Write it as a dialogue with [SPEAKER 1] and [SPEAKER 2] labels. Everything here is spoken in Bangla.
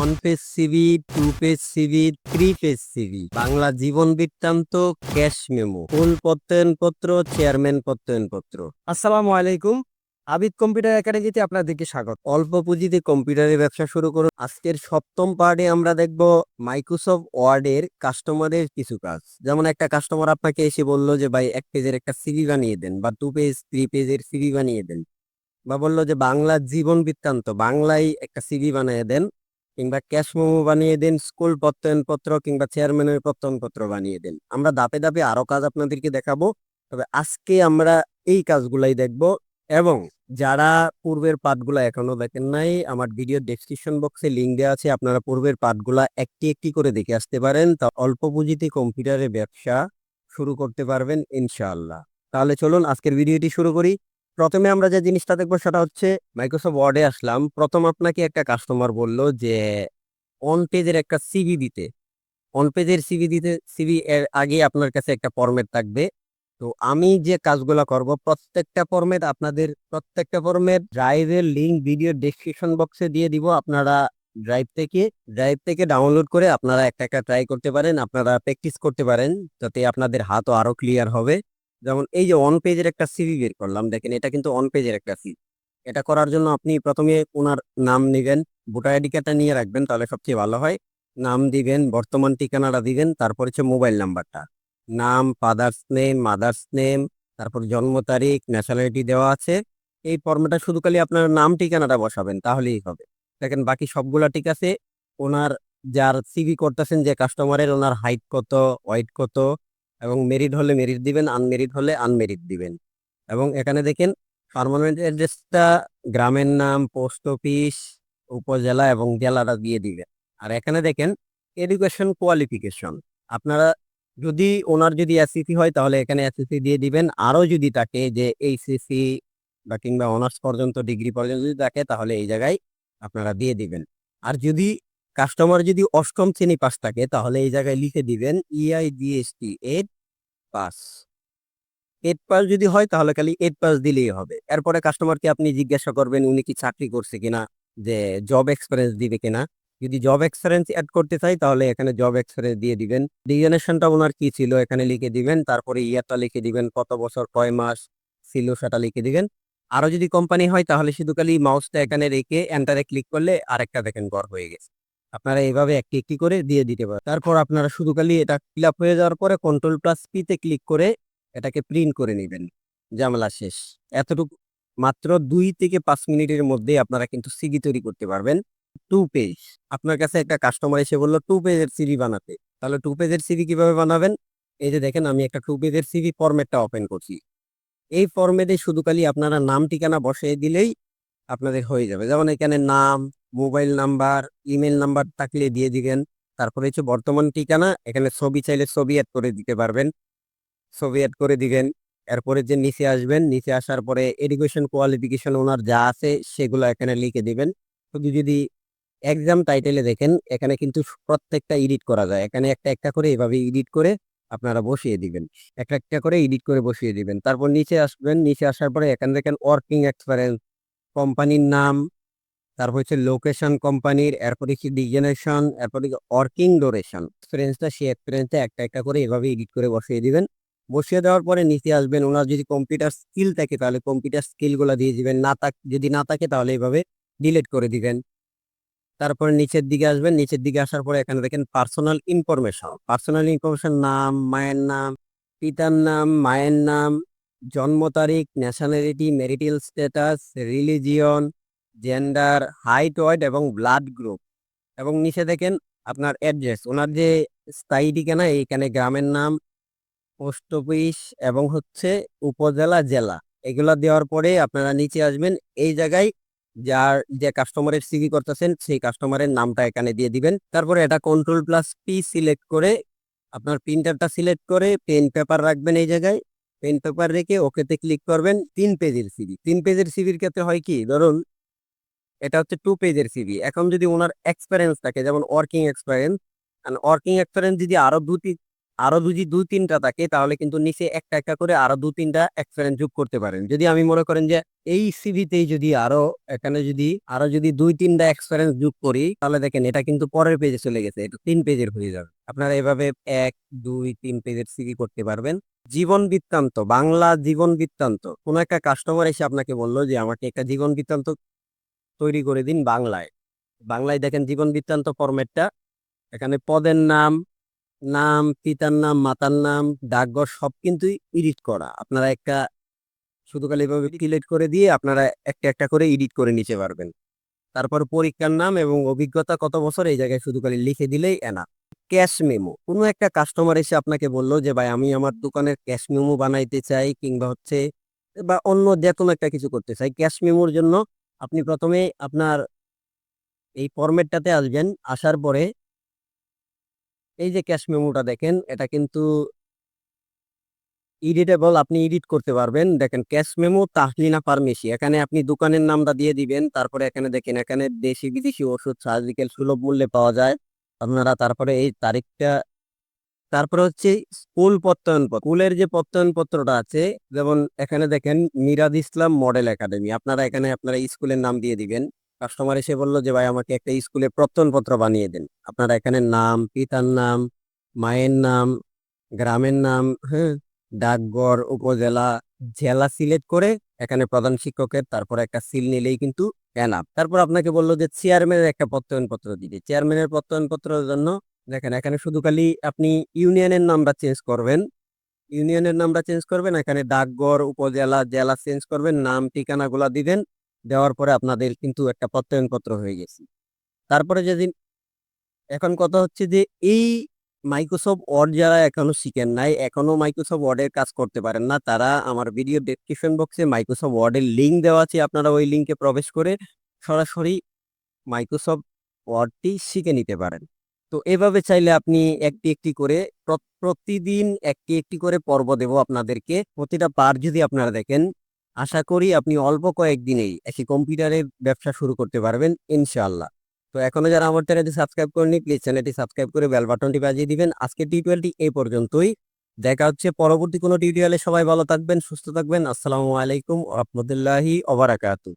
[SPEAKER 1] One page CV two page CV three page CV Bangla জীবন বৃত্তান্ত ক্যাশ মেমো ফুল প্রত্যয়নপত্র চেয়ারম্যান প্রত্যয়নপত্র।
[SPEAKER 2] আসসালামু আলাইকুম। আবিদ কম্পিউটার একাডেমিতে আপনাদেরকে স্বাগত।
[SPEAKER 1] অল্প পুঁজিতে কম্পিউটারের ব্যবসা শুরু করুন। আজকের সপ্তম পার্টে আমরা দেখব মাইক্রোসফট ওয়ার্ডের কাস্টমারের কিছু কাজ। যেমন একটা কাস্টমার আপনাকে এসে বলল যে ভাই এক পেজের একটা সিভি বানিয়ে দেন বা টু পেজ থ্রি পেজের সিভি বানিয়ে দেন। বা বলল যে বাংলা জীবন বৃত্তান্ত বাংলায় একটা সিভি বানিয়ে দেন। কিংবা ক্যাশ মোমো বানিয়ে দেন, স্কুল প্রত্যয়নপত্র কিংবা চেয়ারম্যানের প্রত্যয়নপত্র বানিয়ে দেন। আমরা ধাপে ধাপে আরও কাজ আপনাদেরকে দেখাবো। তবে আজকে আমরা এই কাজগুলাই দেখব এবং যারা পূর্বের পাঠগুলা এখনও দেখেন নাই, আমার ভিডিও ডেসক্রিপশন বক্সে লিঙ্ক দেওয়া আছে, আপনারা পূর্বের পাঠগুলা একটি একটি করে দেখে আসতে পারেন। তা অল্প পুঁজিতে কম্পিউটারে ব্যবসা শুরু করতে পারবেন ইনশাআল্লাহ। তাহলে চলুন আজকের ভিডিওটি শুরু করি। প্রথমে আমরা যে জিনিসটা দেখব সেটা হচ্ছে মাইক্রোসফট ওয়ার্ডে আসলাম। প্রথম আপনাকে একটা কাস্টমার বলল যে অন পেজের একটা সিভি দিতে। অন পেজের সিভি দিতে সিভি এর আগে আপনার কাছে একটা ফরম্যাট থাকবে। তো আমি যে কাজগুলো করব, প্রত্যেকটা ফরম্যাট আপনাদের, প্রত্যেকটা ফরম্যাট ড্রাইভের লিঙ্ক ভিডিও ডেসক্রিপশন বক্সে দিয়ে দিব। আপনারা ড্রাইভ থেকে ড্রাইভ থেকে ডাউনলোড করে আপনারা একটা একটা ট্রাই করতে পারেন, আপনারা প্র্যাকটিস করতে পারেন। যাতে আপনাদের হাতও আরও ক্লিয়ার হবে। যেমন এই যে অন পেজের একটা সিভি বের করলাম, দেখেন এটা কিন্তু অন পেজের একটা সিভি এটা করার জন্য আপনি প্রথমে ওনার নাম নেবেন, ভোটার আইডি কার্ডটা নিয়ে রাখবেন, তাহলে সবচেয়ে ভালো হয়। নাম দিবেন, বর্তমান ঠিকানাটা দিবেন, তারপর হচ্ছে মোবাইল নাম্বারটা নাম ফাদার্স নেম মাদার্স নেম তারপর জন্ম তারিখ ন্যাশনালিটি দেওয়া আছে। এই ফর্মেটা শুধু খালি আপনার নাম, ঠিকানাটা বসাবেন, তাহলেই হবে। দেখেন বাকি সবগুলা ঠিক আছে। ওনার যার সিভি করতেছেন যে কাস্টমারের ওনার হাইট কত ওয়েট কত এবং মেরিট হলে মেরিট দিবেন আনমেরিট হলে আনমেরিট দিবেন। এবং এখানে দেখেন পার্মানেন্ট অ্যাড্রেসটা গ্রামের নাম পোস্ট অফিস উপজেলা এবং জেলাটা দিয়ে দিবেন। আর এখানে দেখেন এডুকেশন কোয়ালিফিকেশন আপনারা যদি ওনার যদি এসএসসি হয়, তাহলে এখানে এসএসসি দিয়ে দিবেন। আরও যদি থাকে যে এইচএসসি বা কিংবা অনার্স পর্যন্ত ডিগ্রি পর্যন্ত যদি থাকে তাহলে এই জায়গায় আপনারা দিয়ে দিবেন। আর যদি কাস্টমার যদি অষ্টম শ্রেণি পাস থাকে, তাহলে এই জায়গায় লিখে দিবেন ইআই GST eight pass eight pass যদি হয়, তাহলে খালি এইট পাস দিলেই হবে। এরপরে কাস্টমারকে আপনি জিজ্ঞাসা করবেন, উনি কি চাকরি করছে কিনা? যে জব এক্সপিরিয়েন্স দিবে কিনা? যদি জব এক্সপিরিয়েন্স অ্যাড করতে চাই, তাহলে এখানে জব এক্সপিরিয়েন্স দিয়ে দিবেন। ডিজানেশনটা ওনার কি ছিল? এখানে লিখে দিবেন। তারপরে ইয়ারটা লিখে দিবেন, কত বছর, কয় মাস ছিল সেটা লিখে দিবেন। আরও যদি কোম্পানি হয়, তাহলে শুধু খালি মাউসটা এখানে রেখে এন্টারে ক্লিক করলে আরেকটা দেখেন গড় হয়ে গেছে। আপনারা এইভাবে একটি একটি করে দিয়ে দিতে পারেন। তারপর আপনারা শুধু খালি এটা ফিল আপ হয়ে যাওয়ার পরে কন্ট্রোল প্লাস পিতে ক্লিক করে এটাকে প্রিন্ট করে নেবেন। ঝামেলা শেষ। এতটুকু মাত্র দুই থেকে পাঁচ মিনিটের মধ্যে আপনারা কিন্তু সিগি তৈরি করতে পারবেন। টু পেজ আপনার কাছে একটা কাস্টমার এসে বলল টু পেজের সিভি বানাতে। তাহলে টু পেজের সিভি কীভাবে বানাবেন? এই যে দেখেন, আমি একটা টু পেজের সিভি ফরম্যাটটা ওপেন করছি। এই ফরম্যাটে শুধু খালি আপনারা নাম ঠিকানা বসিয়ে দিলেই আপনাদের হয়ে যাবে। যেমন এখানে নাম মোবাইল নাম্বার, ইমেল নাম্বার থাকলে দিয়ে দিবেন। তারপরে হচ্ছে বর্তমান ঠিকানা, এখানে ছবি চাইলে ছবি অ্যাড করে দিতে পারবেন। ছবি অ্যাড করে দিবেন। এরপরে যে নিচে আসবেন, নিচে আসার পরে এডুকেশন কোয়ালিফিকেশন ওনার যা আছে সেগুলো এখানে লিখে দিবেন। শুধু যদি এক্সাম টাইটেলে দেখেন, এখানে কিন্তু প্রত্যেকটা এডিট করা যায়। এখানে একটা একটা করে এভাবে এডিট করে আপনারা বসিয়ে দিবেন। একটা একটা করে এডিট করে বসিয়ে দিবেন। তারপর নিচে আসবেন, নিচে আসার পরে এখানে দেখেন ওয়ার্কিং এক্সপিরিয়েন্স কোম্পানির নাম তারপর হচ্ছে লোকেশন কোম্পানির এরপর হচ্ছে ডিজেনেশন এরপর ওয়ার্কিং ডোরেশন এক্সপিরিয়েন্সটা সেই এক্সপিরিয়েন্সটা একটা একটা করে এভাবে এডিট করে বসিয়ে দিবেন। বসিয়ে দেওয়ার পরে নিচে আসবেন, ওনার যদি কম্পিউটার স্কিল থাকে তাহলে কম্পিউটার স্কিলগুলো দিয়ে দিবেন। না থাক, যদি না থাকে তাহলে এভাবে ডিলিট করে দিবেন। তারপরে নিচের দিকে আসবেন, নিচের দিকে আসার পরে এখানে দেখেন পার্সোনাল ইনফরমেশন পার্সোনাল ইনফরমেশন নাম, মায়ের নাম, পিতার নাম, মায়ের নাম, জন্ম তারিখ nationality marital status religion gender height weight এবং ব্লাড গ্রুপ এবং নিচে দেখেন আপনার অ্যাড্রেস ওনার যে স্থায়ী ঠিকানা, এইখানে গ্রামের নাম পোস্ট অফিস এবং হচ্ছে উপজেলা, জেলা। এগুলা দেওয়ার পরে আপনারা নিচে আসবেন। এই জায়গায় যার যে কাস্টমারের সিভি করতেছেন, সেই কাস্টমারের নামটা এখানে দিয়ে দিবেন। তারপরে এটা কন্ট্রোল প্লাস পি সিলেক্ট করে আপনার প্রিন্টারটা সিলেক্ট করে পেন পেপার রাখবেন এই জায়গায়। পেন পেপার রেখে ওকেতে ক্লিক করবেন। তিন পেজের সিভি তিন পেজের সিভির ক্ষেত্রে হয় কি? ধরুন এটা হচ্ছে টু পেজের সিভি এখন যদি ওনার এক্সপিরিয়েন্স থাকে, যেমন ওয়ার্কিং এক্সপিরিয়েন্স ওয়ার্কিং এক্সপিরিয়েন্স যদি আরও দুটি আরও যদি দুই তিনটা থাকে, তাহলে কিন্তু নিচে একটা একটা করে আরও দু তিনটা এক্সপিরিয়েন্স যোগ করতে পারেন। যদি আমি মনে করেন যে এই সিভিতেই যদি আরও, এখানে যদি আরও যদি দুই তিনটা এক্সপিরিয়েন্স যোগ করি, তাহলে দেখেন এটা কিন্তু পরের পেজে চলে গেছে, এটা তিন পেজের হয়ে যাবে। আপনারা এভাবে এক, দুই, তিন পেজের সিভি করতে পারবেন। জীবন বৃত্তান্ত, বাংলা জীবন বৃত্তান্ত। কোন একটা কাস্টমার এসে আপনাকে বলল যে, আমাকে একটা জীবন বৃত্তান্ত তৈরি করে দিন বাংলায়। বাংলায় দেখেন জীবন বৃত্তান্ত ফরম্যাটটা। এখানে পদের নাম নাম, পিতার নাম, মাতার নাম, ডাকঘর সব কিন্তু এডিট করা। আপনারা একটা শুধু খালি এভাবে সিলেক্ট করে দিয়ে আপনারা একটা একটা করে এডিট করে নিতে পারবেন। তারপর পরীক্ষার নাম এবং অভিজ্ঞতা কত বছর এই জায়গায় শুধু খালি লিখে দিলেই এনা ক্যাশ মেমো কোনো একটা কাস্টমার এসে আপনাকে বলল যে, ভাই, আমি আমার দোকানের ক্যাশ মেমো বানাইতে চাই কিংবা হচ্ছে বা অন্য যে কোনো একটা কিছু করতে চাই। ক্যাশ মেমোর জন্য আপনি প্রথমে আপনার এই ফরম্যাটটাতে আসবেন, আসার পরে এই যে ক্যাশ মেমোটা দেখেন, এটা কিন্তু এডিটেবল আপনি এডিট করতে পারবেন। দেখেন ক্যাশ মেমো তাহলিনা ফার্মেসি এখানে আপনি দোকানের নামটা দিয়ে দিবেন, তারপরে এখানে দেখেন, এখানে দেশি বিদেশি ওষুধ সার্জিক্যাল সুলভ মূল্যে পাওয়া যায়। আপনারা তারপরে এই তারিখটা তারপরে হচ্ছে স্কুল প্রত্যয়ন পত্র স্কুলের যে প্রত্যয়ন পত্রটা আছে, যেমন এখানে দেখেন মিরাজ ইসলাম মডেল একাডেমি। আপনারা এখানে আপনারা স্কুলের নাম দিয়ে দিবেন। কাস্টমার এসে বলল যে, ভাই, আমাকে একটা স্কুলের প্রত্যয়নপত্র বানিয়ে দেন। আপনারা এখানে নাম, পিতার নাম, মায়ের নাম, গ্রামের নাম হ্যাঁ ডাকঘর, উপজেলা, জেলা সিলেক্ট করে এখানে প্রধান শিক্ষকের, তারপর একটা সিল নিলেই কিন্তু এনাফ তারপর আপনাকে বলল যে, চেয়ারম্যানের একটা প্রত্যয়নপত্র দিতে। চেয়ারম্যানের প্রত্যয়ন পত্রের জন্য দেখেন, এখানে শুধু খালি আপনি ইউনিয়নের নামটা চেঞ্জ করবেন। ইউনিয়নের নামটা চেঞ্জ করবেন, এখানে ডাকঘর, উপজেলা, জেলা চেঞ্জ করবেন, নাম, ঠিকানাগুলা দিবেন। দেওয়ার পরে আপনাদের কিন্তু একটা প্রত্যয়নপত্র হয়ে গেছে। তারপরে যেদিন, এখন কথা হচ্ছে যে এই মাইক্রোসফট ওয়ার্ড যারা এখনও শিখেন নাই, এখনও মাইক্রোসফট ওয়ার্ডের কাজ করতে পারেন না, তারা আমার ভিডিও ডেসক্রিপশন বক্সে মাইক্রোসফট ওয়ার্ডের লিঙ্ক দেওয়া আছে, আপনারা ওই লিঙ্কে প্রবেশ করে সরাসরি মাইক্রোসফট ওয়ার্ডটি শিখে নিতে পারেন। তো এভাবে চাইলে আপনি একটি একটি করে প্রতিদিন একটি একটি করে পর্ব দেব আপনাদেরকে। প্রতিটা পার যদি আপনারা দেখেন, আশা করি আপনি অল্প কয়েকদিনেই একটি কম্পিউটারের ব্যবসা শুরু করতে পারবেন, ইনশাআল্লাহ। তো এখনও যারা আমার চ্যানেলটি সাবস্ক্রাইব করেনি প্লিজ চ্যানেলটি সাবস্ক্রাইব করে বেল বাটনটি বাজিয়ে দিবেন। আজকে টিউটোরিয়ালটি এই পর্যন্তই। দেখা হচ্ছে পরবর্তী কোনো টিউটোরিয়ালে। সবাই ভালো থাকবেন, সুস্থ থাকবেন। আসসালামু আলাইকুম রহমতুল্লাহি ওবারাকাতু